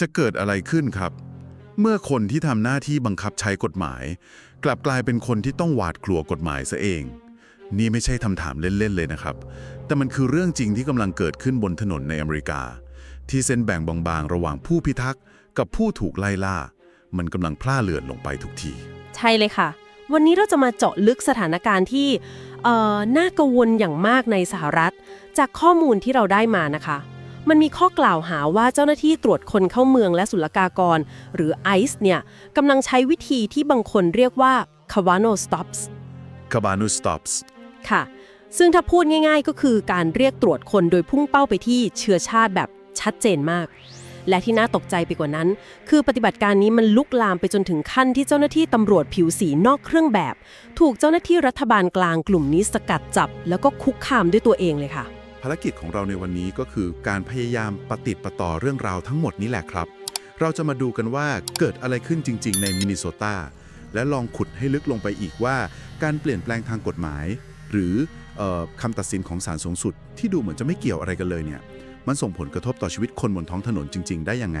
จะเกิดอะไรขึ้นครับ เมื่อคนที่ทำหน้าที่บังคับใช้กฎหมาย กลับกลายเป็นคนที่ต้องหวาดกลัวกฎหมายซะเอง นี่ไม่ใช่คำถามเล่นๆเลยนะครับ แต่มันคือเรื่องจริงที่กำลังเกิดขึ้นบนถนนในอเมริกา ที่เส้นแบ่งบางๆ ระหว่างผู้พิทักษ์กับผู้ถูกไล่ล่า มันกำลังพล่าเลือนลงไปทุกที ใช่เลยค่ะ วันนี้เราจะมาเจาะลึกสถานการณ์ที่น่ากังวลอย่างมากในสหรัฐ จากข้อมูลที่เราได้มานะคะ มันมีข้อกล่าวหาว่าเจ้าหน้าที่ตรวจคนเข้าเมืองและศุลกากร หรือ ICE เนี่ยกำลังใช้วิธีที่บางคนเรียกว่า Cavano stops c a b a n u stops ค่ะ ซึ่งถ้าพูดง่าย ๆ ก็คือการเรียกตรวจคนโดยพุ่งเป้าไปที่เชื้อชาติแบบชัดเจนมาก และที่น่าตกใจไปกว่านั้น คือปฏิบัติการนี้มันลุกลามไปจนถึงขั้นที่เจ้าหน้าที่ตำรวจผิวสีนอกเครื่องแบบ ถูกเจ้าหน้าที่รัฐบาลกลางกลุ่มนี้สกัดจับ แล้วก็คุกคามด้วยตัวเองเลยค่ะภารกิจของเราในวันนี้ก็คือการพยายามปฏิดประต่อเรื่องราวทั้งหมดนี้แหละครับ เราจะมาดูกันว่าเกิดอะไรขึ้นจริง ๆ ในมินนิโซตาและลองขุดให้ลึกลงไปอีกว่า การเปลี่ยนแปลงทางกฎหมาย หรือออคำตัดสินของศาลสูงสุด ที่ดูเหมือนจะไม่เกี่ยวอะไรกันเลยเนี่ยมันส่งผลกระทบต่อชีวิตคนบนท้องถนนจริง ๆ ได้ยังไง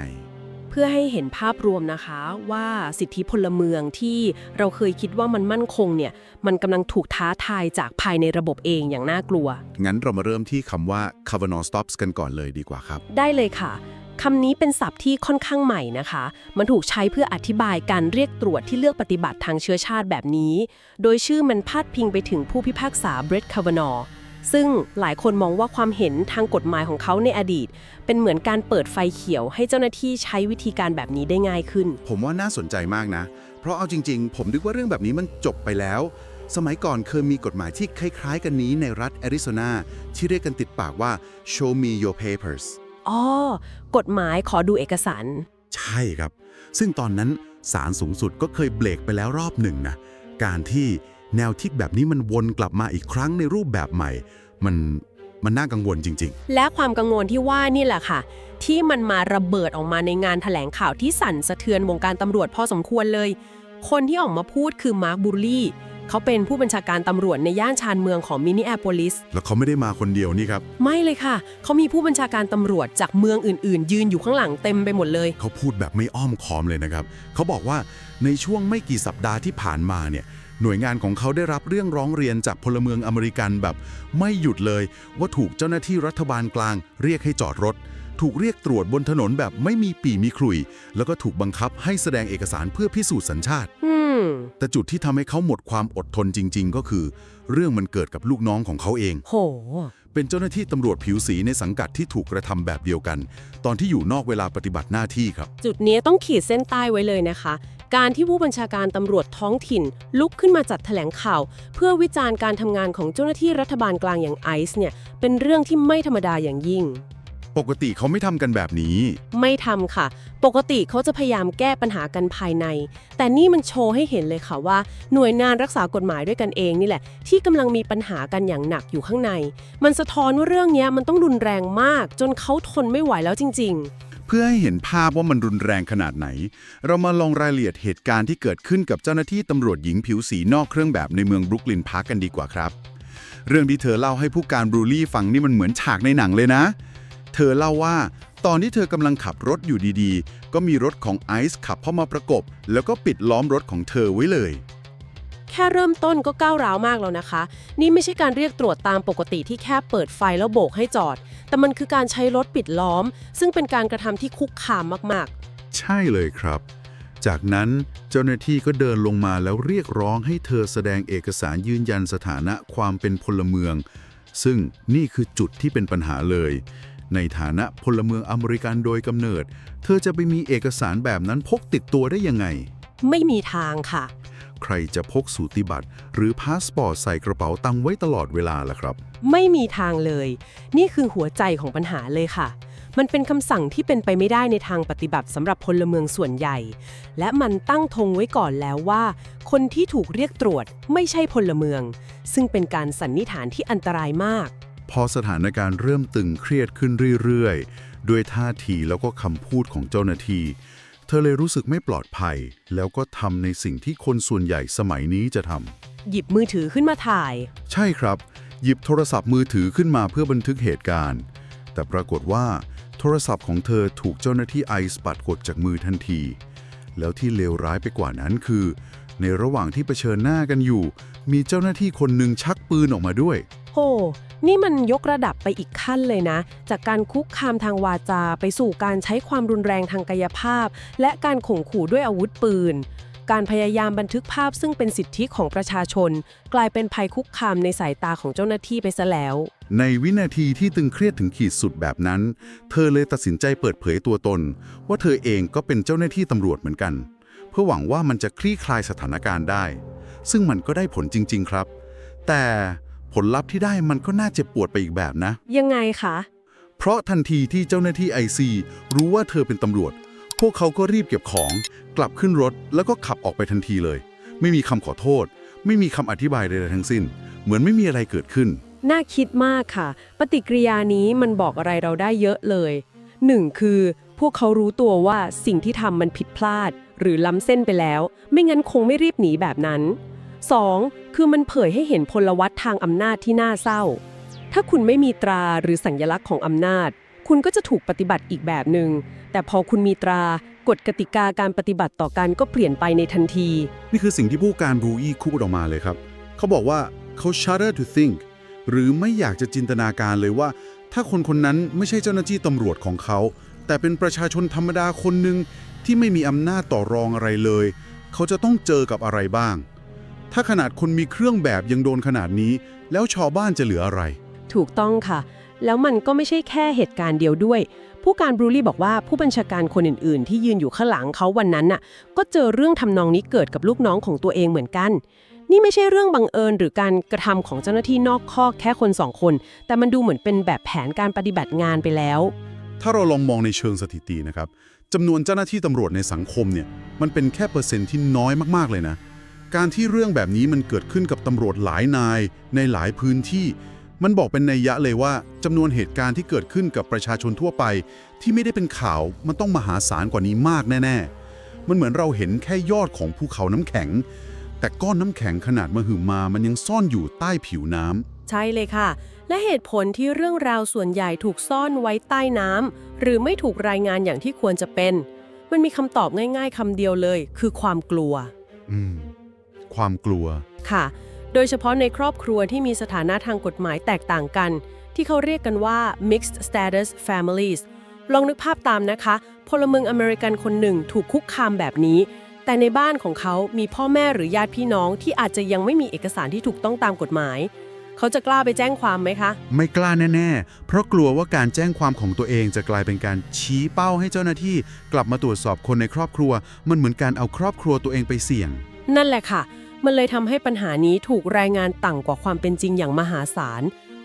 พื่อให้เห็นภาพรวมนะคะว่าสิทธิพลเมืองที่เราเคยคิดว่ามันมั่นคงเนี่ยมันกำลังถูกท้าทายจากภายในระบบเองอย่างน่ากลัว งั้นเรามาเริ่มที่คำว่า Kavanaugh stops กันก่อนเลยดีกว่าครับ ได้เลยค่ะคำนี้เป็นศัพท์ที่ค่อนข้างใหม่นะคะ มันถูกใช้เพื่ออธิบายการเรียกตรวจที่เลือกปฏิบัติทางเชื้อชาติแบบนี้ โดยชื่อมันพาดพิงไปถึงผู้พิพากษาเบรดคาวานอ ซึ่งหลายคนมองว่าความเห็นทางกฎหมายของเขาในอดีต เป็นเหมือนการเปิดไฟเขียวให้เจ้าหน้าที่ใช้วิธีการแบบนี้ได้ง่ายขึ้น ผมว่าน่าสนใจมากนะ เพราะเอาจริง ๆ ผมนึกว่าเรื่องแบบนี้มันจบไปแล้ว สมัยก่อนเคยมีกฎหมายที่คล้ายๆ กันนี้ในรัฐแอริโซนาที่เรียกกันติดปากว่า show me your papers อ๋อกฎหมายขอดูเอกสาร ใช่ครับ ซึ่งตอนนั้นศาลสูงสุดก็เคยเบรกไปแล้วรอบหนึ่งนะการที่ แนวคิดแบบนี้มันวนกลับมาอีกครั้งในรูปแบบใหม่ มันมันน่ากังวลจริงและความกังวลที่ว่านี่แหละค่ะ ที่มันมาระเบิดออกมาในงานแถลงข่าวที่สั่นสะเทือนวงการตำรวจพอสมควรเลย คนที่ออกมาพูดคือมาร์คบูลลี่เขาเป็นผู้บัญชาการตำรวจในย่านชานเมืองของมินนิแอโปลิสๆแล้วเขาไม่ได้มาคนเดียวนี่ครับ ไม่เลยค่ะ เขามีผู้บัญชาการตำรวจจากเมืองอื่น ๆ ยืนอยู่ข้างหลังเต็มไปหมดเลย เขาพูดแบบไม่อ้อมค้อมเลยนะครับ เขาบอกว่าในช่วงไม่กี่สัปดาห์ที่ผ่านมาเนี่ย หน่วยงานของเขาได้รับเรื่องร้องเรียนจากพลเมืองอเมริกันแบบ ไม่หยุดเลยว่าถูกเจ้าหน้าที่รัฐบาลกลาง เรียกให้จอดรถ ถูกเรียกตรวจบนถนนแบบไม่มีปีมีขลุย แล้วก็ถูกบังคับให้แสดงเอกสารเพื่อพิสูจน์สัญชาติอืมแต่จุดที่ทำให้เขาหมดความอดทนจริง ๆ ก็คือ เรื่องมันเกิดกับลูกน้องของเขาเอง โห เป็นเจ้าหน้าที่ตำรวจผิวสีในสังกัดที่ถูกกระทำแบบเดียวกัน ตอนที่อยู่นอกเวลาปฏิบัติหน้าที่ครับ จุดนี้ต้องขีดเส้นใต้ไว้เลยนะคะ การที่ผู้บัญชาการตำรวจท้องถิ่น ลุกขึ้นมาจัดแถลงข่าว เพื่อวิจารณ์การทำงานของเจ้าหน้าที่รัฐบาลกลางอย่างไอซ์เนี่ยเป็นเรื่องที่ไม่ธรรมดาอย่างยิ่ง ปกติเขาไม่ทำกันแบบนี้ ไม่ทำค่ะ ปกติเขาจะพยายามแก้ปัญหากันภายใน แต่นี่มันโชว์ให้เห็นเลยค่ะว่า หน่วยงานรักษากฎหมายด้วยกันเองนี่แหละ ที่กำลังมีปัญหากันอย่างหนักอยู่ข้างใน มันสะท้อนว่าเรื่องเนี้ยมันต้องรุนแรงมาก จนเขาทนไม่ไหวแล้วจริง ๆ เพื่อให้เห็นภาพว่ามันรุนแรงขนาดไหน เรามาลองรายละเอียดเหตุการณ์ที่เกิดขึ้นกับเจ้าหน้าที่ตำรวจหญิงผิวสีนอกเครื่องแบบในเมืองบรุกลินพาร์กกันดีกว่าครับ เรื่องที่เธอเล่าให้ผู้การบรูลี่ฟังนี่มันเหมือนฉากในหนังเลยนะ เธอเล่าว่า ตอนที่เธอกำลังขับรถอยู่ดีๆ ก็มีรถของไอซ์ขับเข้ามาประกบ แล้วก็ปิดล้อมรถของเธอไว้เลย แค่เริ่มต้นก็ก้าวร้าวมากแล้วนะคะ นี่ไม่ใช่การเรียกตรวจตามปกติที่แค่เปิดไฟแล้วโบกให้จอด แต่มันคือการใช้รถปิดล้อม ซึ่งเป็นการกระทำที่คุกคามมากใช่เลยครับ จากนั้นเจ้าหน้าที่ก็เดินลงมาแล้วเรียกร้องให้เธอแสดงเอกสารยืนยันสถานะความเป็นพลเมือง ซึ่งนี่คือจุดที่เป็นปัญหาเลย ในฐานะพลเมืองอเมริกันโดยกำเนิด เธอจะไปมีเอกสารแบบนั้นพกติดตัวได้ยังไงๆไม่มีทางค่ะ ใครจะพกสูติบัตร หรือพาสปอร์ตใส่กระเป๋าตังค์ไว้ตลอดเวลาล่ะครับ ไม่มีทางเลย นี่คือหัวใจของปัญหาเลยค่ะ มันเป็นคำสั่งที่เป็นไปไม่ได้ในทางปฏิบัติสำหรับพลเมืองส่วนใหญ่ และมันตั้งธงไว้ก่อนแล้วว่า คนที่ถูกเรียกตรวจไม่ใช่พลเมือง ซึ่งเป็นการสันนิษฐานที่อันตรายมาก พอสถานการณ์เริ่มตึงเครียดขึ้นเรื่อยๆ ด้วยท่าทีแล้วก็คำพูดของเจ้าหน้าที่ เธอเลยรู้สึกไม่ปลอดภัย แล้วก็ทำในสิ่งที่คนส่วนใหญ่สมัยนี้จะทหยิบมือถือขึ้นมาถ่ายำใช่ครับ หยิบโทรศัพท์มือถือขึ้นมาเพื่อบันทึกเหตุการณ์ แต่ปรากฏว่า โทรศัพท์ของเธอถูกเจ้าหน้าที่ไอซ์ปัดกดจากมือทันที แล้วที่เลวร้ายไปกว่านั้นคือ ในระหว่างที่เผชิญหน้ากันอยู่ มีเจ้าหน้าที่คนหนึ่งชักปืนออกมาด้วยโห นี่มันยกระดับไปอีกขั้นเลยนะ จากการคุกคามทางวาจาไปสู่การใช้ความรุนแรงทางกายภาพ และการข่มขู่ด้วยอาวุธปืน การพยายามบันทึกภาพซึ่งเป็นสิทธิของประชาชน กลายเป็นภัยคุกคามในสายตาของเจ้าหน้าที่ไปซะแล้ว ในวินาทีที่ตึงเครียดถึงขีดสุดแบบนั้น เธอเลยตัดสินใจเปิดเผยตัวตน ว่าเธอเองก็เป็นเจ้าหน้าที่ตำรวจเหมือนกัน เพื่อหวังว่ามันจะคลี่คลายสถานการณ์ได้ ซึ่งมันก็ได้ผลจริง ๆ ครับ แต่ ผลลัพธ์ที่ได้มันก็น่าเจ็บปวดไปอีกแบบนะ ยังไงคะ เพราะทันทีที่เจ้าหน้าที่ไอซีรู้ว่าเธอเป็นตำรวจ พวกเขาก็รีบเก็บของ กลับขึ้นรถแล้วก็ขับออกไปทันทีเลย ไม่มีคำขอโทษ ไม่มีคำอธิบายใดๆทั้งสิ้น เหมือนไม่มีอะไรเกิดขึ้น น่าคิดมากค่ะ ปฏิกิริยานี้มันบอกอะไรเราได้เยอะเลย 1. คือพวกเขารู้ตัวว่าสิ่งที่ทำมันผิดพลาด หรือล้ำเส้นไปแล้ว ไม่งั้นคงไม่รีบหนีแบบนั้น 2. คือมันเผยให้เห็นพลวัตทางอำนาจที่น่าเศร้า ถ้าคุณไม่มีตราหรือสัญลักษณ์ของอำนาจ คุณก็จะถูกปฏิบัติอีกแบบหนึง่ง แต่พอคุณมีตรากฎกติกาการปฏิบัติต่อกันก็เปลี่ยนไปในทันที นี่คือสิ่งที่ผู้การรูอี้คูดออกมาเลยครับ เขาบอกว่าเขา shudder to think หรือไม่อยากจะจินตนาการเลยว่า ถ้าคนคนนั้นไม่ใช่เจ้าหน้าที่ตำรวจของเขา แต่เป็นประชาชนธรรมดาคนหนึ่งที่ไม่มีอำนาจต่อรองอะไรเลย เขาจะต้องเจอกับอะไรบ้าง ถ้าขนาดคนมีเครื่องแบบยังโดนขนาดนี้ แล้วชาวบ้านจะเหลืออะไร ถูกต้องค่ะ แล้วมันก็ไม่ใช่แค่เหตุการณ์เดียวด้วย ผู้การบรูลี่บอกว่าผู้บัญชาการคนอื่นๆ ที่ยืนอยู่ข้างหลังเขาวันนั้นน่ะ ก็เจอเรื่องทำนองนี้เกิดกับลูกน้องของตัวเองเหมือนกัน นี่ไม่ใช่เรื่องบังเอิญหรือการกระทำของเจ้าหน้าที่นอกคอกแค่คนสองคน แต่มันดูเหมือนเป็นแบบแผนการปฏิบัติงานไปแล้ว ถ้าเราลองมองในเชิงสถิตินะครับจำนวนเจ้าหน้าที่ตำรวจในสังคมเนี่ยมันเป็นแค่เปอร์เซ็นต์ที่น้อยมากๆเลยนะ การที่เรื่องแบบนี้มันเกิดขึ้นกับตำรวจหลายนายในหลายพื้นที่ มันบอกเป็นนัยยะเลยว่าจำนวนเหตุการณ์ที่เกิดขึ้นกับประชาชนทั่วไป ที่ไม่ได้เป็นข่าวมันต้องมหาศาลกว่านี้มากแน่ ๆ มันเหมือนเราเห็นแค่ยอดของภูเขาน้ำแข็ง แต่ก้อนน้ำแข็งขนาดมหึมามันยังซ่อนอยู่ใต้ผิวน้ำใช่เลยค่ะ และเหตุผลที่เรื่องราวส่วนใหญ่ถูกซ่อนไว้ใต้น้ำหรือไม่ถูกรายงานอย่างที่ควรจะเป็น มันมีคำตอบง่าย ๆคำเดียวเลย คือความกลัว อืม ความกลัว ค่ะ โดยเฉพาะในครอบครัวที่มีสถานะทางกฎหมายแตกต่างกัน ที่เขาเรียกกันว่า mixed status families ลองนึกภาพตามนะคะ พลเมืองอเมริกันคนหนึ่งถูกคุกคามแบบนี้ แต่ในบ้านของเขามีพ่อแม่หรือญาติพี่น้องที่อาจจะยังไม่มีเอกสารที่ถูกต้องตามกฎหมาย เขาจะกล้าไปแจ้งความไหมคะ ไม่กล้าแน่ ๆ เพราะกลัวว่าการแจ้งความของตัวเองจะกลายเป็นการชี้เป้าให้เจ้าหน้าที่ กลับมาตรวจสอบคนในครอบครัว มันเหมือนการเอาครอบครัวตัวเองไปเสี่ยง นั่นแหละค่ะ มันเลยทำให้ปัญหานี้ถูกรายงานต่ำกว่าความเป็นจริงอย่างมหาศาล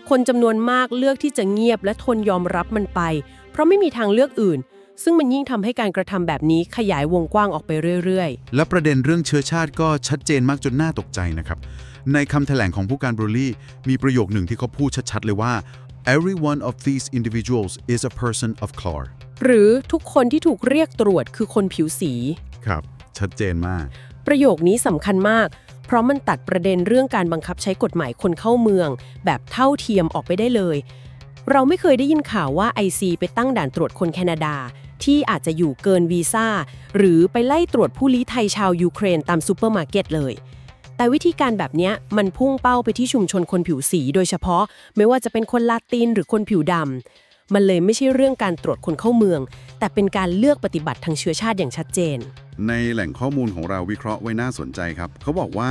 คนจำนวนมากเลือกที่จะเงียบและทนยอมรับมันไป เพราะไม่มีทางเลือกอื่น ซึ่งมันยิ่งทำให้การกระทำแบบนี้ขยายวงกว้างออกไปเรื่อยและประเด็นเรื่องเชื้อชาติก็ชัดเจนมากจนน่าตกใจนะครับ ในคำแถลงของผู้การบรูลี่ มีประโยคหนึ่งที่เขาพูดชัดๆเลยว่า every one of these individuals is a person of color ๆหรือทุกคนที่ถูกเรียกตรวจคือคนผิวสี ครับ ชัดเจนมาก ประโยคนี้สำคัญมากเพ ราะมันตัดประเด็นเรื่องการบังคับใช้กฎหมายคนเข้าเมือง แบบเท่าเทียมออกไปได้เลย เราไม่เคยได้ยินข่าวว่า IC ไปตั้งด่านตรวจคนแคนาดา ที่อาจจะอยู่เกินวีซ่าหรือไปไล่ตรวจผู้ลี้ภัยชาวยูเครนตามซูเปอร์มาร์เก็ตเลย แต่วิธีการแบบนี้มันพุ่งเป้าไปที่ชุมชนคนผิวสี โดยเฉพาะ ไม่ว่าจะเป็นคนลาตินหรือคนผิวดำ มันเลยไม่ใช่เรื่องการตรวจคนเข้าเมือง แต่เป็นการเลือกปฏิบัติทางเชื้อชาติอย่างชัดเจน ในแหล่งข้อมูลของเราวิเคราะห์ไว้น่าสนใจครับ เขาบอกว่า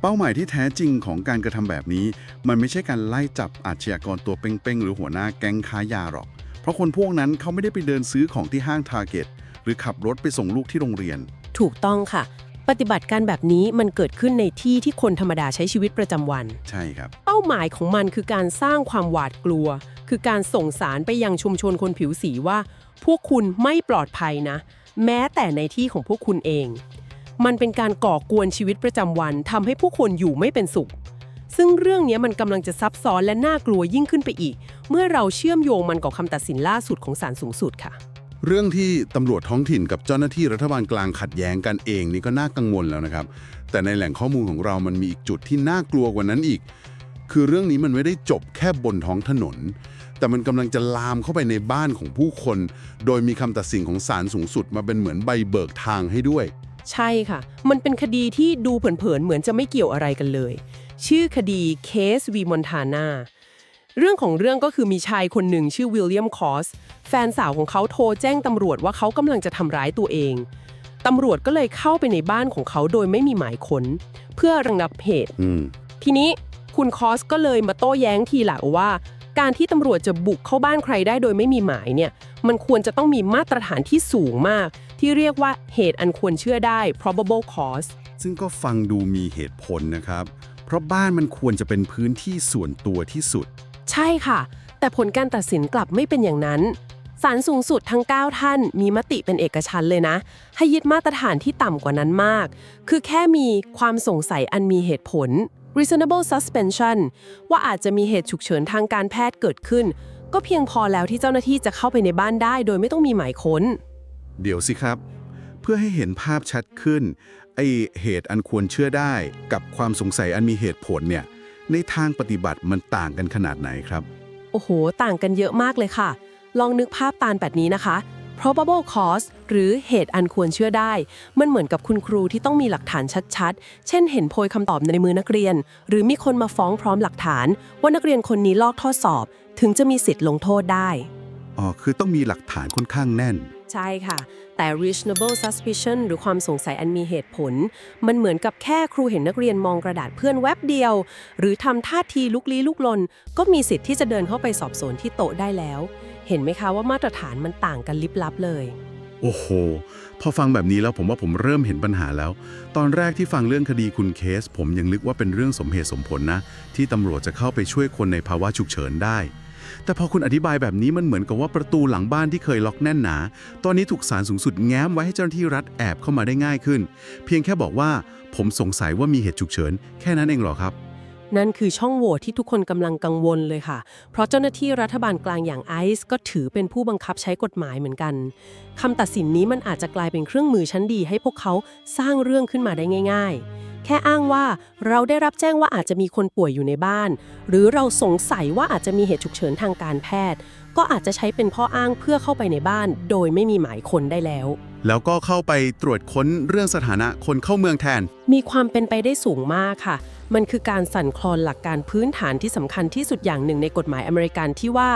เป้าหมายที่แท้จริงของการกระทำแบบนี้ มันไม่ใช่การไล่จับอาชญากรตัวเป้งๆ หรือหัวหน้าแก๊งค้ายาหรอก เพราะคนพวกนั้นเขาไม่ได้ไปเดินซื้อของที่ห้างทาร์เก็ตหรือขับรถไปส่งลูกที่โรงเรียน ถูกต้องค่ะ ปฏิบัติการแบบนี้มันเกิดขึ้นในที่ที่คนธรรมดาใช้ชีวิตประจำวัน ใช่ครับ เป้าหมายของมันคือการสร้างความหวาดกลัว คือการส่งสารไปยังชุมชนคนผิวสีว่า พวกคุณไม่ปลอดภัยนะ แม้แต่ในที่ของพวกคุณเอง มันเป็นการก่อกวนชีวิตประจำวันทำให้ผู้คนอยู่ไม่เป็นสุข ซึ่งเรื่องนี้มันกำลังจะซับซ้อนและน่ากลัวยิ่งขึ้นไปอีก เมื่อเราเชื่อมโยงมันกับคำตัดสินล่าสุดของศาลสูงสุดค่ะเรื่องที่ตำรวจท้องถิ่นกับเจ้าหน้าที่รัฐบาลกลางขัดแย้งกันเองนี่ก็น่ากังวลแล้วนะครับ แต่ในแหล่งข้อมูลของเรามันมีอีกจุดที่น่ากลัวกว่านั้นอีก คือเรื่องนี้มันไม่ได้จบแค่บนท้องถนน แต่มันกำลังจะลามเข้าไปในบ้านของผู้คน โดยมีคำตัดสินของศาลสูงสุดมาเป็นเหมือนใบเบิกทางให้ด้วย ใช่ค่ะ มันเป็นคดีที่ดูเผินๆเหมือนจะไม่เกี่ยวอะไรกันเลย ชื่อคดีเคสวีมอนทานาเรื่องของเรื่องก็คือมีชายคนหนึ่งชื่อวิลเลียมคอสแฟนสาวของเขาโทรแจ้งตำรวจว่าเขากำลังจะทำร้ายตัวเองตำรวจก็เลยเข้าไปในบ้านของเขาโดยไม่มีหมายค้น เพื่อระงับเหตุอืมทีนี้คุณคอสก็เลยมาโต้แย้งทีหลังว่า การที่ตำรวจจะบุกเข้าบ้านใครได้โดยไม่มีหมายเนี่ย มันควรจะต้องมีมาตรฐานที่สูงมาก ที่เรียกว่าเหตุอันควรเชื่อได้ probable cause ซึ่งก็ฟังดูมีเหตุผลนะครับ เพราะบ้านมันควรจะเป็นพื้นที่ส่วนตัวที่สุด ใช่ค่ะ แต่ผลการตัดสินกลับไม่เป็นอย่างนั้นศาลสูงสุดทั้ง 9 ท่าน มีมติเป็นเอกฉันท์เลยนะ ให้ยึดมาตรฐานที่ต่ำกว่านั้นมาก คือแค่มีความสงสัยอันมีเหตุผล reasonable suspension ว่าอาจจะมีเหตุฉุกเฉินทางการแพทย์เกิดขึ้น ก็เพียงพอแล้วที่เจ้าหน้าที่จะเข้าไปในบ้านได้ โดยไม่ต้องมีหมายค้น เดี๋ยวสิครับ เพื่อให้เห็นภาพชัดขึ้น ไอเหตุอันควรเชื่อได้กับความสงสัยอันมีเหตุผลเนี่ย ในทางปฏิบัติมันต่างกันขนาดไหนครับ โอ้โห ต่างกันเยอะมากเลยค่ะ ลองนึกภาพตามแบบนี้นะคะ probable cause หรือเหตุอันควรเชื่อได้ มันเหมือนกับคุณครูที่ต้องมีหลักฐานชัดๆ เช่นเห็นโพยคำตอบในมือนักเรียน หรือมีคนมาฟ้องพร้อมหลักฐาน ว่านักเรียนคนนี้ลอกข้อสอบ ถึงจะมีสิทธิ์ลงโทษได้ อ๋อ คือต้องมีหลักฐานค่อนข้างแน่น ใช่ค่ะ แต่ reasonable suspicion หรือความสงสัยอันมีเหตุผล มันเหมือนกับแค่ครูเห็นนักเรียนมองกระดาษเพื่อนแวบเดียว หรือทำท่าทีลุกลี้ลุกลน ก็มีสิทธิ์ที่จะเดินเข้าไปสอบสวนที่โต๊ะได้แล้ว เห็นไหมคะว่ามาตรฐานมันต่างกันลิบลับเลย โอ้โห พอฟังแบบนี้แล้วผมว่าผมเริ่มเห็นปัญหาแล้ว ตอนแรกที่ฟังเรื่องคดีคุณเคส ผมยังนึกว่าเป็นเรื่องสมเหตุสมผลนะ ที่ตำรวจจะเข้าไปช่วยคนในภาวะฉุกเฉินได้ แต่พอคุณอธิบายแบบนี้มันเหมือนกับว่าประตูหลังบ้านที่เคยล็อกแน่นหนา ตอนนี้ถูกศาลสูงสุดแง้มไว้ให้เจ้าหน้าที่รัฐแอบเข้ามาได้ง่ายขึ้น เพียงแค่บอกว่า ผมสงสัยว่ามีเหตุฉุกเฉิน แค่นั้นเองเหรอครับ นั่นคือช่องโหว่ที่ทุกคนกำลังกังวลเลยค่ะ เพราะเจ้าหน้าที่รัฐบาลกลางอย่างไอซ์ก็ถือเป็นผู้บังคับใช้กฎหมายเหมือนกันคำตัดสินนี้มันอาจจะกลายเป็นเครื่องมือชั้นดี ให้พวกเขาสร้างเรื่องขึ้นมาได้ง่าย ๆ แค่อ้างว่าเราได้รับแจ้งว่าอาจจะมีคนป่วยอยู่ในบ้าน หรือเราสงสัยว่าอาจจะมีเหตุฉุกเฉินทางการแพทย์ ก็อาจจะใช้เป็นข้ออ้างเพื่อเข้าไปในบ้าน โดยไม่มีหมายคนได้แล้ว แล้วก็เข้าไปตรวจค้นเรื่องสถานะคนเข้าเมืองแทน มีความเป็นไปได้สูงมากค่ะ มันคือการสั่นคลอนหลักการพื้นฐานที่สำคัญที่สุดอย่างหนึ่งในกฎหมายอเมริกันที่ว่า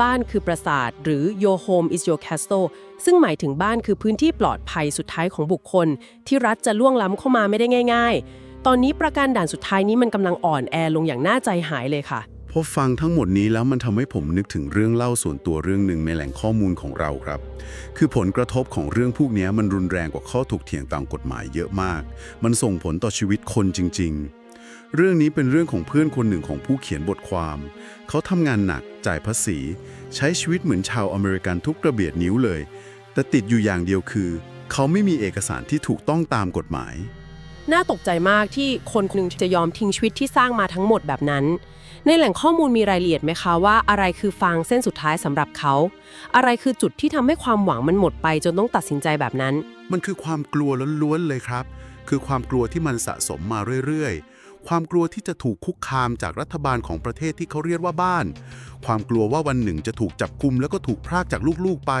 บ้านคือปราสาท หรือ your home is your castle ซึ่งหมายถึงบ้านคือพื้นที่ปลอดภัยสุดท้ายของบุคคล ที่รัฐจะล่วงล้ำเข้ามาไม่ได้ง่าย ๆ ตอนนี้ประการด่านสุดท้ายนี้มันกำลังอ่อนแอลงอย่างน่าใจหายเลยค่ะ พอฟังทั้งหมดนี้แล้วมันทำให้ผมนึกถึงเรื่องเล่าส่วนตัวเรื่องหนึ่งในแหล่งข้อมูลของเราครับ คือผลกระทบของเรื่องพวกนี้มันรุนแรงกว่าข้อถกเถียงตามกฎหมายเยอะมาก มันส่งผลต่อชีวิตคนจริง ๆ เรื่องนี้เป็นเรื่องของเพื่อนคนหนึ่งของผู้เขียนบทความ เขาทำงานหนักจ่ายภาษี ใช้ชีวิตเหมือนชาวอเมริกันทุกกระเบียดนิ้วเลย แต่ติดอยู่อย่างเดียวคือ เขาไม่มีเอกสารที่ถูกต้องตามกฎหมาย น่าตกใจมากที่คนคนหนึงจะยอมทิ้งชีวิตที่สร้างมาทั้งหมดแบบนั้น ในแหล่งข้อมูลมีรายละเอียดไหมคะว่าอะไรคือฟางเส้นสุดท้ายสำหรับเขา อะไรคือจุดที่ทำให้ความหวังมันหมดไปจนต้องตัดสินใจแบบนั้น มันคือความกลัวล้วนๆเลยครับ คือความกลัวที่มันสะสมมาเรื่อยๆ ความกลัวที่จะถูกคุกคามจากรัฐบาลของประเทศที่เขาเรียกว่าบ้าน ความกลัวว่าวันหนึ่งจะถูกจับกุมแล้วก็ถูกพรากจากลูกๆไป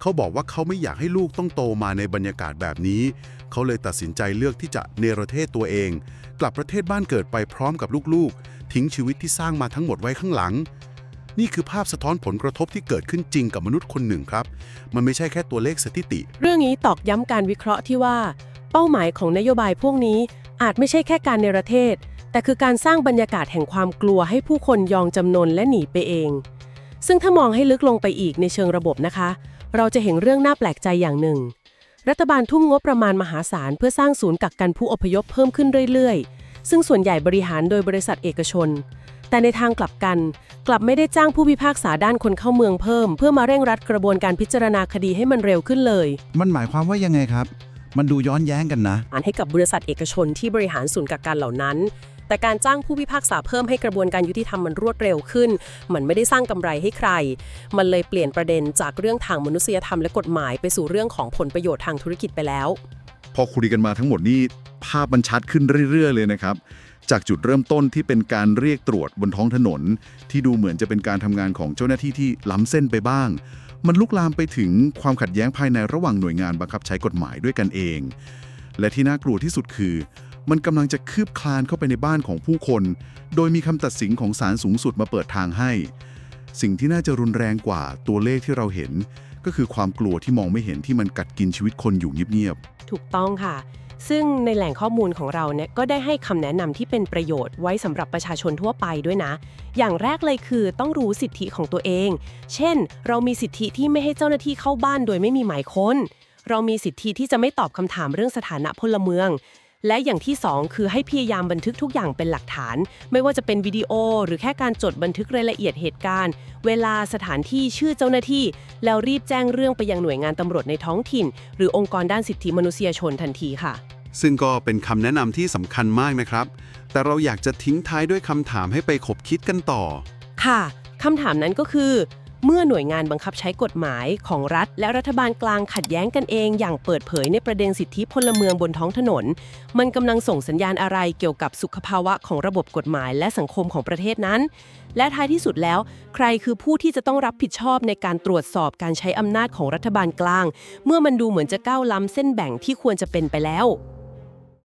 เขาบอกว่าเขาไม่อยากให้ลูกต้องโตมาในบรรยากาศแบบนี้ เขาเลยตัดสินใจเลือกที่จะเนรเทศตัวเอง กลับประเทศบ้านเกิดไปพร้อมกับลูกๆ ทิ้งชีวิตที่สร้างมาทั้งหมดไว้ข้างหลัง นี่คือภาพสะท้อนผลกระทบที่เกิดขึ้นจริงกับมนุษย์คนหนึ่งครับ มันไม่ใช่แค่ตัวเลขสถิติ เรื่องนี้ตอกย้ำการวิเคราะห์ที่ว่า เป้าหมายของนโยบายพวกนี้อาจไม่ใช่แค่การเนรเทศ แต่คือการสร้างบรรยากาศแห่งความกลัวให้ผู้คนยองจำนนและหนีไปเอง ซึ่งถ้ามองให้ลึกลงไปอีกในเชิงระบบนะคะ เราจะเห็นเรื่องน่าแปลกใจอย่างหนึ่ง รัฐบาลทุ่มงบประมาณมหาศาลเพื่อสร้างศูนย์กักกันผู้อพยพเพิ่มขึ้นเรื่อยๆ ซึ่งส่วนใหญ่บริหารโดยบริษัทเอกชน แต่ในทางกลับกัน กลับไม่ได้จ้างผู้พิพากษาด้านคนเข้าเมืองเพิ่ม เพื่อมาเร่งรัดกระบวนการพิจารณาคดีให้มันเร็วขึ้นเลย มันหมายความว่ายังไงครับ มันดูย้อนแย้งกันนะ อ่านให้กับบริษัทเอกชนที่บริหารศูนย์กักกันเหล่านั้น แต่การจ้างผู้พิพากษาเพิ่มให้กระบวนการยุติธรรมมันรวดเร็วขึ้น มันไม่ได้สร้างกำไรให้ใคร มันเลยเปลี่ยนประเด็นจากเรื่องทางมนุษยธรรมและกฎหมายไปสู่เรื่องของผลประโยชน์ทางธุรกิจไปแล้ว พอคุยกันมาทั้งหมดนี่ภาพมันชัดขึ้นเรื่อย ๆ เลยนะครับ จากจุดเริ่มต้นที่เป็นการเรียกตรวจบนท้องถนน ที่ดูเหมือนจะเป็นการทำงานของเจ้าหน้าที่ที่ล้ำเส้นไปบ้าง มันลุกลามไปถึงความขัดแย้งภายในระหว่างหน่วยงานบังคับใช้กฎหมายด้วยกันเอง และที่น่ากลัวที่สุดคือ มันกำลังจะคืบคลานเข้าไปในบ้านของผู้คน โดยมีคำตัดสินของศาลสูงสุดมาเปิดทางให้ สิ่งที่น่าจะรุนแรงกว่าตัวเลขที่เราเห็น ก็คือความกลัวที่มองไม่เห็นที่มันกัดกินชีวิตคนอยู่เงียบๆ ถูกต้องค่ะ ซึ่งในแหล่งข้อมูลของเราเนี่ยก็ได้ให้คำแนะนำที่เป็นประโยชน์ไว้สำหรับประชาชนทั่วไปด้วยนะ อย่างแรกเลยคือต้องรู้สิทธิของตัวเอง เช่น เรามีสิทธิที่ไม่ให้เจ้าหน้าที่เข้าบ้านโดยไม่มีหมายค้นเรามีสิทธิที่จะไม่ตอบคำถามเรื่องสถานะพลเมือง และอย่างที่สองคือให้พยายามบันทึกทุกอย่างเป็นหลักฐาน ไม่ว่าจะเป็นวิดีโอ หรือแค่การจดบันทึกรายละเอียดเหตุการณ์ เวลาสถานที่ชื่อเจ้าหน้าที่ แล้วรีบแจ้งเรื่องไปยังหน่วยงานตำรวจในท้องถิ่น หรือองค์กรด้านสิทธิมนุษยชนทันทีค่ะ ซึ่งก็เป็นคำแนะนำที่สำคัญมากนะครับ แต่เราอยากจะทิ้งท้ายด้วยคำถามให้ไปขบคิดกันต่อ ค่ะคำถามนั้นก็คือ เมื่อหน่วยงานบังคับใช้กฎหมายของรัฐ และรัฐบาลกลางขัดแย้งกันเองอย่างเปิดเผยในประเด็นสิทธิพลเมืองบนท้องถนน มันกำลังส่งสัญญาณอะไรเกี่ยวกับสุขภาวะของระบบกฎหมายและสังคมของประเทศนั้น และท้ายที่สุดแล้ว ใครคือผู้ที่จะต้องรับผิดชอบในการตรวจสอบการใช้อำนาจของรัฐบาลกลาง เมื่อมันดูเหมือนจะก้าวล้ำเส้นแบ่งที่ควรจะเป็นไปแล้ว